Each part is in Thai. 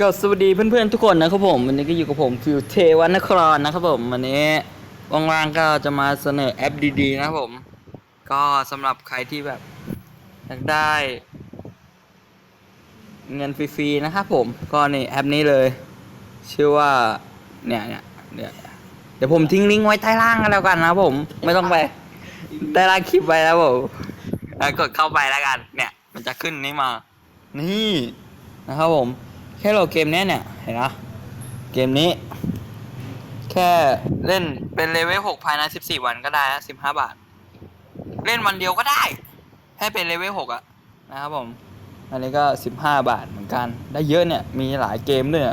ก็สวัสดีเพื่อนๆทุกคนนะครับผมวันนี้ก็อยู่กับผมฟิวเทวันนครนะครับผมวันนี้ว่างๆก็จะมาเสนอแอปดีๆนะครับผม ก็สำหรับใครที่แบบอยากได้ เงินฟรีๆนะครับผมก็นี่แอปนี้เลย ชื่อว่าเนี่ยเนี่ยเนี่ยเดี๋ยวผมทิ้งลิงก์ไว้ใต้ล่างกันแล้วกันนะครับผมไม่ต้องไปใต้ล่างคลิปไว้แล้วผมแล้วกดเข้าไปแล้วกัน เนี่ย มันจะขึ้นนี้มา นี่ นะครับผม แค่โหลดเกมนี้เนี่ย เห็นนะเกมนี้ แค่เล่นเป็นเลเวลหกภายในสิบสี่วันก็ได้นะสิบห้าบาท เล่นวันเดียวก็ได้ ให้เป็นเลเวลหกอะนะครับผม อันนี้ก็สิบห้าบาทเหมือนกัน ได้เยอะเนี่ย มีหลายเกมด้วย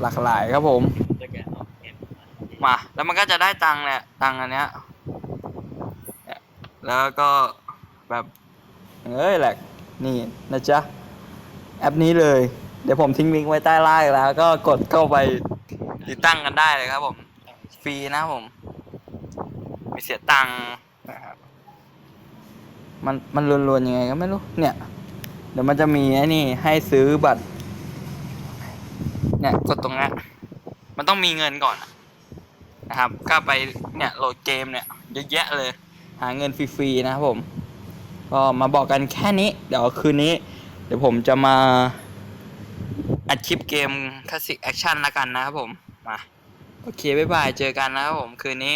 หลากหลายครับผม มา แล้วมันก็จะได้ตังค์เนี่ย ตังค์อันเนี้ยเนี่ยแล้วก็แบบ เอ้ยแหละนี่นะจ๊ะ แอปนี้เลย เดี๋ยวผมทิ้งลิงก์ไว้ใต้ล่างแล้ว ก็กดเข้าไปติดตั้งกันได้เลยครับผม ฟรีนะผม ไม่เสียตังค์นะครับ มันมันรวนๆยังไงก็ไม่รู้ เนี่ย เดี๋ยวมันจะมีไอ้นี่ให้ซื้อบัตร เนี่ยกดตรงนี้มันต้องมีเงินก่อนนะครับก็ไปเนี่ยโหลดเกมเนี่ยเยอะแยะเลย หาเงินฟรีๆนะครับผม ก็มาบอกกันแค่นี้ เดี๋ยวคืนนี้ เดี๋ยวผมจะมาอัดคลิปเกมคลาสสิกแอคชั่นละกันนะครับผม มา โอเค บ๊ายบาย เจอกันนะครับผม คืนนี้